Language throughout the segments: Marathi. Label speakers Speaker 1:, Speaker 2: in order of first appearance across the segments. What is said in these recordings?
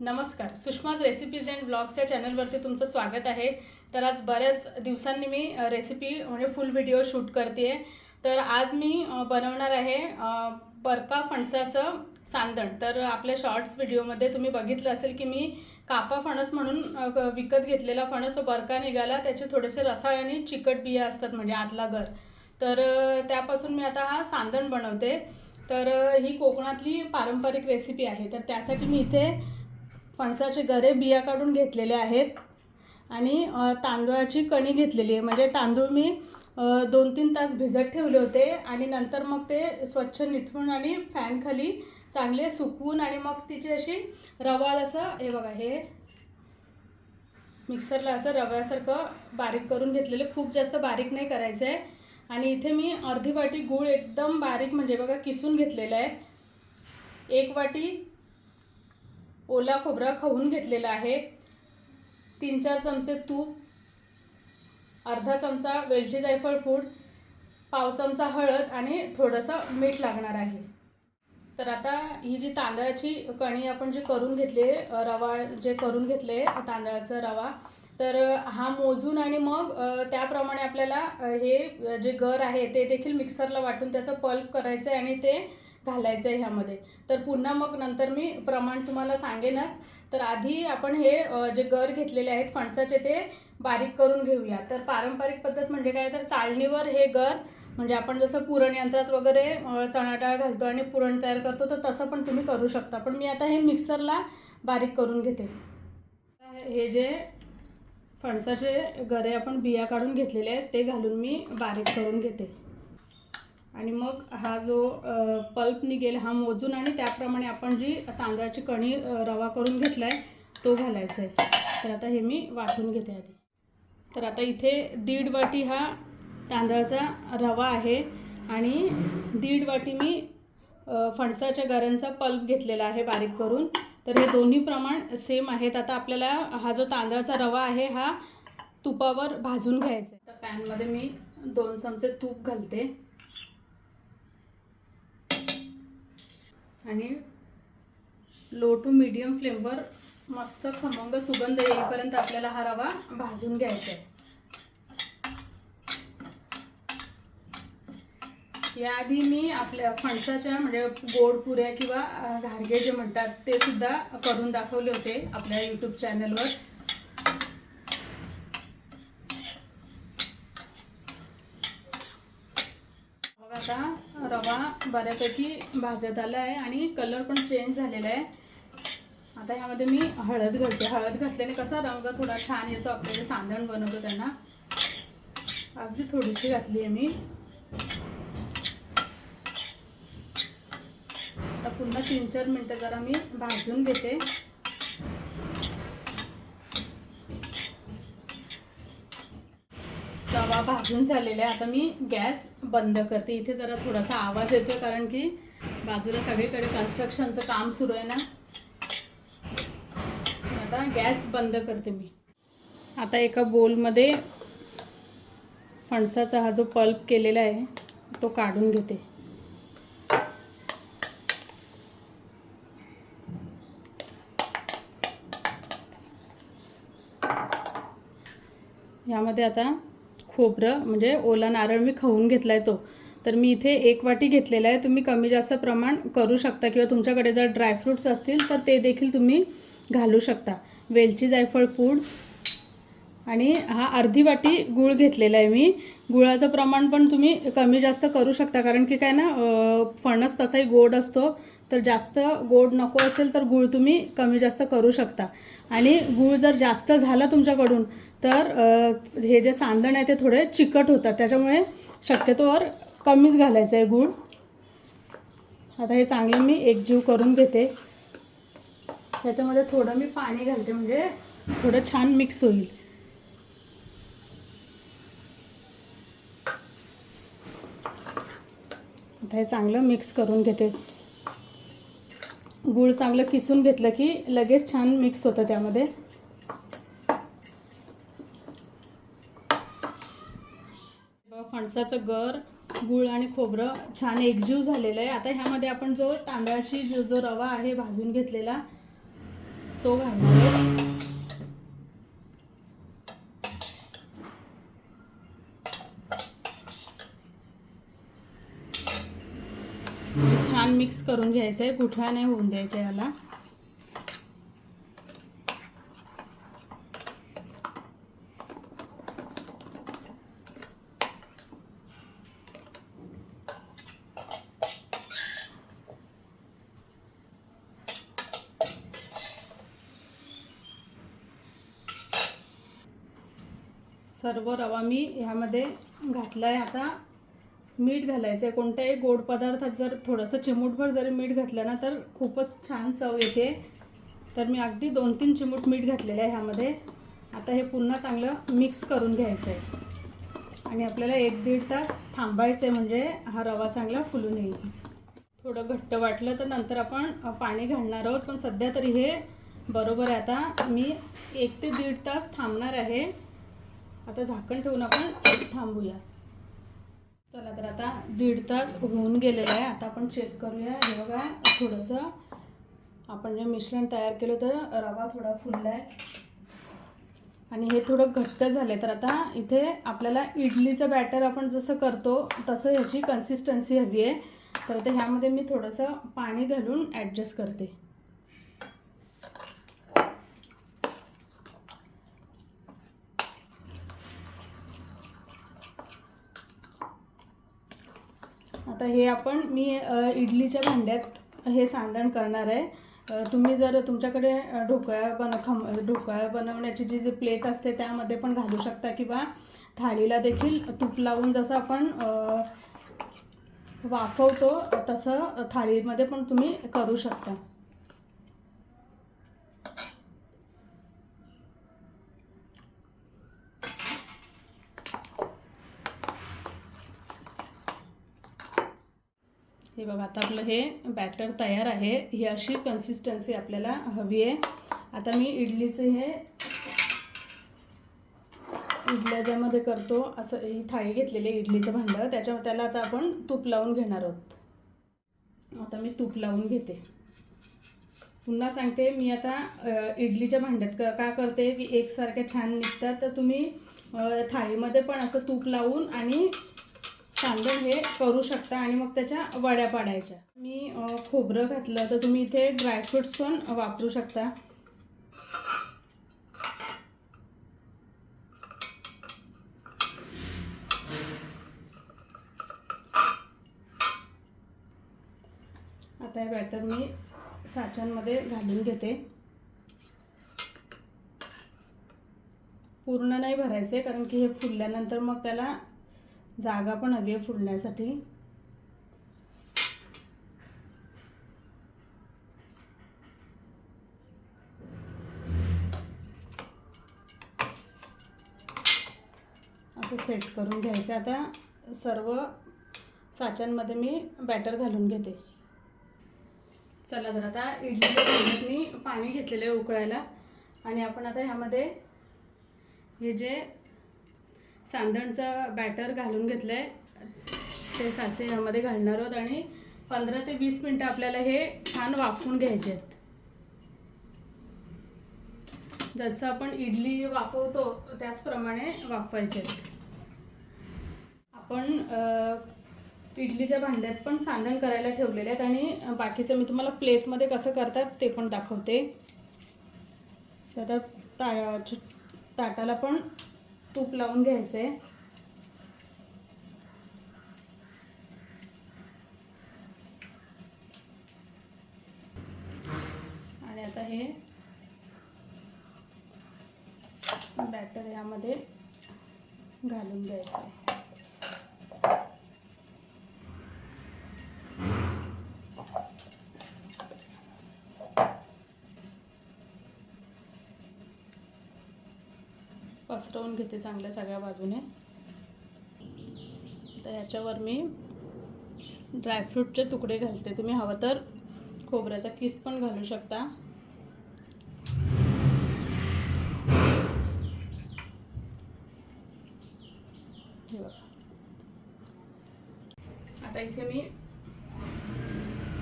Speaker 1: नमस्कार. सुषमाज रेसिपीज अँड ब्लॉग्स या चॅनलवरती तुमचं स्वागत आहे. तर आज बऱ्याच दिवसांनी मी रेसिपी म्हणजे फुल व्हिडिओ शूट करते आहे तर आज मी बनवणार आहे परका बरका फणसाचं सांदण. तर आपल्या शॉर्ट्स व्हिडिओमध्ये तुम्ही बघितलं असेल की मी कापा फणस म्हणून विकत घेतलेला फणस तो बरका निघाला. त्याचे थोडेसे रसाळ आणि चिकट बिया असतात म्हणजे आतला घर. तर त्यापासून मी आता हा सांदण बनवते. तर ही कोकणातली पारंपरिक रेसिपी आहे. तर त्यासाठी मी इथे फणसाचे गरे बिया काढून घेतलेले आहेत. आणि तांदळाची कणी घेतलेली आहे. म्हणजे तांदूळ मी दोन तीन तास भिजत ठेवले होते. आणि नंतर मग ते स्वच्छ निथळून आणि फॅनखाली चांगले सुकवून आणि मग तिची अशी रवाळ असं हे बघा हे मिक्सरला असं रव्यासारखं बारीक करून घेतलेलं. खूप जास्त बारीक नाही करायचं आहे आणि इथे मी अर्धी वाटी गूळ एकदम बारीक म्हणजे बघा किसून घेतलेला आहे. एक वाटी ओला खोबरा खाऊन घेतलेला आहे. तीन चार चमचे तूप अर्धा चमचा वेलची जायफळ पूड पाव चमचा हळद आणि थोडंसं मीठ लागणार आहे. तर आता ही जी तांदळाची कणी आपण जे करून घेतले रवा जे करून घेतले तांदळाचा रवा तर हा मोजून आणि मग त्याप्रमाणे आपल्याला हे जे गर आहे ते देखील मिक्सरला वाटून त्याचं पल्प करायचं आहे आणि ते घालायचं आहे ह्यामध्ये. तर पुन्हा मग नंतर मी प्रमाण तुम्हाला सांगेनच. तर आधी आपण हे जे गर घेतलेले आहेत फणसाचे ते बारीक करून घेऊया. तर पारंपरिक पद्धत म्हणजे काय? तर चाळणीवर हे गर म्हणजे आपण जसं पुरण यंत्रात वगैरे अ, चणा डाळ घालतो आणि पुरण तयार करतो तर तसं पण तुम्ही करू शकता. पण मी आता हे मिक्सरला बारीक करून घेते. हे जे फणसाचे गरे आपण बिया काढून घेतलेले आहेत ते घालून मी बारीक करून घेते. आणि मग हा जो पल्प निघेल हा मोजून आणि त्याप्रमाणे आपण जी तांदळाची कणी रवा करून घेतला आहे तो घालायचा आहे. तर आता हे मी वाटून घेते आधी. तर आता इथे दीड वाटी हा तांदळाचा रवा आहे आणि दीड वाटी मी फणसाच्या गऱ्यांचा पल्प घेतलेला आहे बारीक करून. तर हे दोन्ही प्रमाण सेम आहेत. आता आपल्याला हा जो तांदळाचा रवा आहे हा तुपावर भाजून घ्यायचा आहे. तर पॅनमध्ये मी दोन चमचे तूप घालते. आणि लो टू मीडियम फ्लेमवर मस्त खमंग सुगंध येईपर्यंत आपल्याला हा रवा भाजून घ्यायचा आहे. याआधी मी आपल्या फणसाच्या म्हणजे गोड पुऱ्या किंवा घारगे जे म्हणतात ते सुद्धा करून दाखवले होते आपल्या यूट्यूब चॅनलवर बघा आता रवा बऱ्यापैकी भाजत आलं आहे आणि कलर पण चेंज झालेला आहे. आता ह्यामध्ये मी हळद घालते. हळद घातल्याने कसा रंग थोडा छान येतो आपल्याला सांदण बनवतो त्यांना. अगदी थोडीशी घातली आहे मी. आता पुन्हा तीन चार मिनटं जरा मी भाजून घेते रवा भाजून झालेलं आहे. आता मी गॅस बंद करते. इथे जरा थोडासा आवाज येतो कारण की बाजूला सगळीकडे कन्स्ट्रक्शनचं काम सुरू आहे ना. आता गॅस बंद करते मी. आता एका बोलमध्ये फणसाचा हा जो पल्प केलेला आहे तो काढून घेते. यामध्ये आता खोबरं म्हणजे ओला नारळ मी खाऊन घेतला आहे तो. तर मी इथे एक वाटी घेतलेला आहे. तुम्ही कमी जास्त प्रमाण करू शकता किंवा तुमच्याकडे जर ड्रायफ्रूट्स असतील तर ते देखील तुम्ही घालू शकता. वेलची जायफळ पूड आणि हा अर्धी वाटी गूळ घेतलेला आहे मी. गुळाचं प्रमाण पण तुम्ही कमी जास्त करू शकता कारण की काय ना फणस तसाही गोड असतो. तर जास्त गोड नको असेल तर गूळ तुम्ही कमी जास्त करू शकता. आणि गूळ जर जास्त झाला तुमच्याकडून तर हे जे सांदण आहे ते थोडे चिकट होतात. त्याच्यामुळे शक्यतोवर कमीच घालायचं आहे गूळ. आता हे चांगलं मी एकजीव करून घेते. त्याच्यामध्ये थोडं मी पाणी घालते म्हणजे थोडं छान मिक्स होईल. आता हे चांगलं मिक्स करून घेते. गूळ चांगलं किसून घेतलं की लगेच छान मिक्स होतं त्यामध्ये. फणसाचं गर गूळ आणि खोबरं छान एकजीव झालेलं आहे. आता ह्यामध्ये आपण जो तांदळाशी जो जो रवा आहे भाजून घेतलेला तो घालणार छान मिक्स करून घ्यायचं आहे गुठळा नाही होऊन द्यायचं याला. सर्व रवा मी ह्यामध्ये घातला आहे आता. मीठ घालायचं आहे कोणत्याही गोड पदार्थात जर थोडंसं चिमूटभर जरी मीठ घातलं ना तर खूपच छान चव येते. तर मी अगदी दोन तीन चिमूट मीठ घातलेलं आहे ह्यामध्ये. आता हे पुन्हा चांगलं मिक्स करून घ्यायचं आहे आणि आपल्याला एक दीड तास थांबायचं आहे म्हणजे हा रवा चांगला फुलून येईल. थोडं घट्ट वाटलं तर नंतर आपण पाणी घालणार आहोत. पण सध्या तरी हे बरोबर आहे. आता मी एक ते दीड तास थांबणार आहे. आता झाकण ठेवून आपण थांबूया चला तर आता दीड तास होऊन गेलेलं आहे. आता आपण चेक करूया. हे बघा थोडंसं आपण जे मिश्रण तयार केलं होतं रवा थोडा फुलला आहे आणि हे थोडं घट्ट झाले तर आता इथे आपल्याला इडलीचं बॅटर आपण जसं करतो तसं ह्याची कन्सिस्टन्सी हवी आहे. तर आता ह्यामध्ये मी थोडंसं पाणी घालून ॲडजस्ट करते. आता हे आपण मी इडलीच्या भांड्यात हे सांडण करणार आहे. तुम्ही जर तुमच्याकडे ढोकळ्या ढोकळा बन खम ढोकळा बनवण्याची जी जी प्लेट असते त्यामध्ये पण घालू शकता किंवा थाळीला देखील तूप लावून जसं आपण वाफवतो तसं थाळीमध्ये पण तुम्ही करू शकता. हे बघा आता आपलं हे बॅटर तयार आहे. ही अशी कन्सिस्टन्सी आपल्याला हवी आहे. आता मी इडलीचे हे इडल्या ज्यामध्ये करतो असं ही थाळी घेतलेली आहे इडलीचं भांडं. त्याच्यावर त्याला आता आपण तूप लावून घेणार आहोत. आता मी तूप लावून घेते. पुन्हा सांगते मी आता इडलीच्या भांड्यात क का करते की एकसारख्या छान निघतात. तर तुम्ही थाळीमध्ये पण असं तूप लावून आणि तांदूळ हे करू शकता आणि मग त्याच्या वड्या पाडायच्या. मी खोबरं घातलं तर तुम्ही इथे ड्रायफ्रुट्स पण वापरू शकता. आता हे बॅटर मी साच्यांमध्ये घालून घेते. पूर्ण नाही भरायचे कारण की हे फुलल्यानंतर मग त्याला जागा पण हवी आहे फुलण्यासाठी असं सेट करून घ्यायचं आता. सर्व साच्यांमध्ये मी बॅटर घालून घेते. चला तर आता इडलीच्या भांड्यात मी पाणी घेतलेलं आहे उकळायला. आणि आपण आता ह्यामध्ये हे जे सांदणचं बॅटर घालून घेतलं आहे ते साचे यामध्ये घालणार आहोत आणि पंधरा ते वीस मिनटं आपल्याला हे छान वाफवून घ्यायचे आहेत. जसं आपण इडली वाफवतो त्याचप्रमाणे वाफवायचे आहेत. आपण इडलीच्या भांड्यात पण सांदण करायला ठेवलेले आहेत आणि बाकीचं मी तुम्हाला प्लेटमध्ये कसं करतात ते पण दाखवते. तर ता ताटाला पण तूप लावून घ्यायचं आहे आणि आता हे बॅटर यामध्ये घालून घ्यायचं आहे पसरवून घेते चांगल्या सगळ्या बाजूने. तर ह्याच्यावर मी ड्रायफ्रूटचे तुकडे घालते. तुम्ही हवं तर खोबऱ्याचा किस पण घालू शकता. हे बघा. आता इथे मी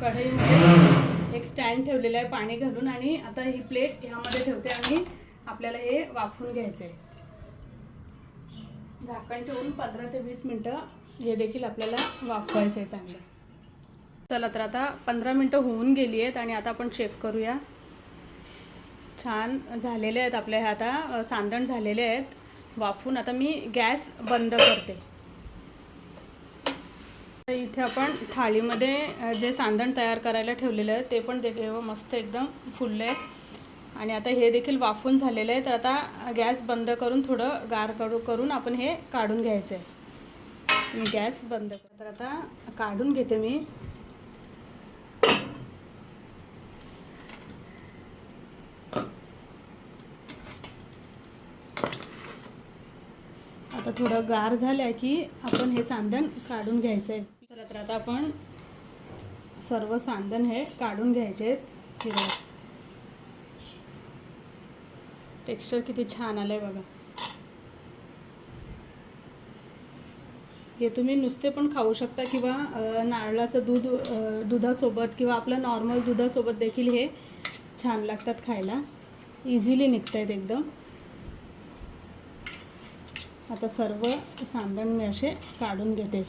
Speaker 1: कढईमध्ये एक स्टँड ठेवलेलं आहे पाणी घालून आणि आता ही प्लेट ह्यामध्ये ठेवते आणि आपल्याला हे वाफून घ्यायचं आहे झाकण ठेवून पंधरा ते वीस मिनटं हे देखील आपल्याला वाफवायचं आहे चांगलं. चला तर आता पंधरा मिनटं होऊन गेली आहेत आणि आता आपण चेक करूया. छान झालेले आहेत आपले हे आता सांदण झालेले आहेत. वाफून आता मी गॅस बंद करते. तर इथे आपण थाळीमध्ये जे सांदण तयार करायला ठेवलेलं आहे ते पण देखील मस्त एकदम फुलले आहेत आणि आता हे देखील वाफून झालेलं आहे. तर आता गॅस बंद करून थोडं गार करू करून आपण हे काढून घ्यायचं आहे. मी गॅस बंद तर आता काढून घेते मी. आता थोडं गार झालं की आपण हे सांदण काढून घ्यायचं आहे. तर आता आपण सर्व सांदण हे काढून घ्यायचे आहेत हे बघा टेक्स्चर किती छान आलं आहे बघा. हे तुम्ही नुसते पण खाऊ शकता किंवा नारळाचं दूध दुधासोबत किंवा आपलं नॉर्मल दुधासोबत देखील हे छान लागतात खायला. इझिली निघत आहेत एकदम. आता सर्व सांदण मी असे काढून घेते.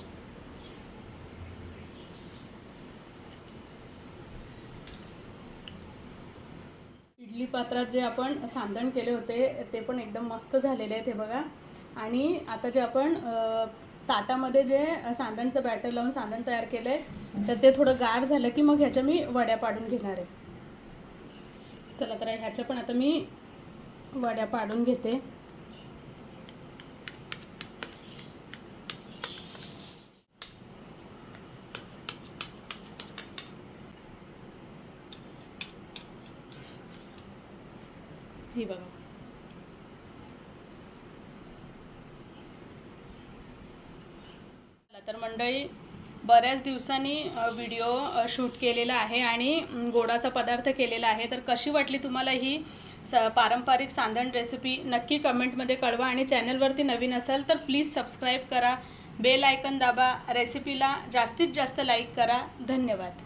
Speaker 1: इडली जे आपण सांदण केले होते ते पण एकदम मस्त झालेले आहेत हे बघा. आणि आता जे आपण ताटामध्ये जे सांदणचं बॅटर लावून सांदण तयार केलं आहे तर ते थोडं गार झालं की मग ह्याच्या मी वड्या पाडून घेणार आहे. चला तर ह्याच्या पण आता मी वड्या पाडून घेते. हे बघा. तर मंडळी बऱ्याच दिवसांनी व्हिडिओ शूट केलेला आहे आणि गोडाचा पदार्थ केलेला आहे. तर कशी वाटली तुम्हाला ही स पारंपरिक सांधण रेसिपी नक्की कमेंटमध्ये कळवा आणि चॅनलवरती नवीन असाल तर प्लीज सबस्क्राईब करा. बेल आयकन दाबा. रेसिपीला जास्तीत जास्त लाईक करा. धन्यवाद.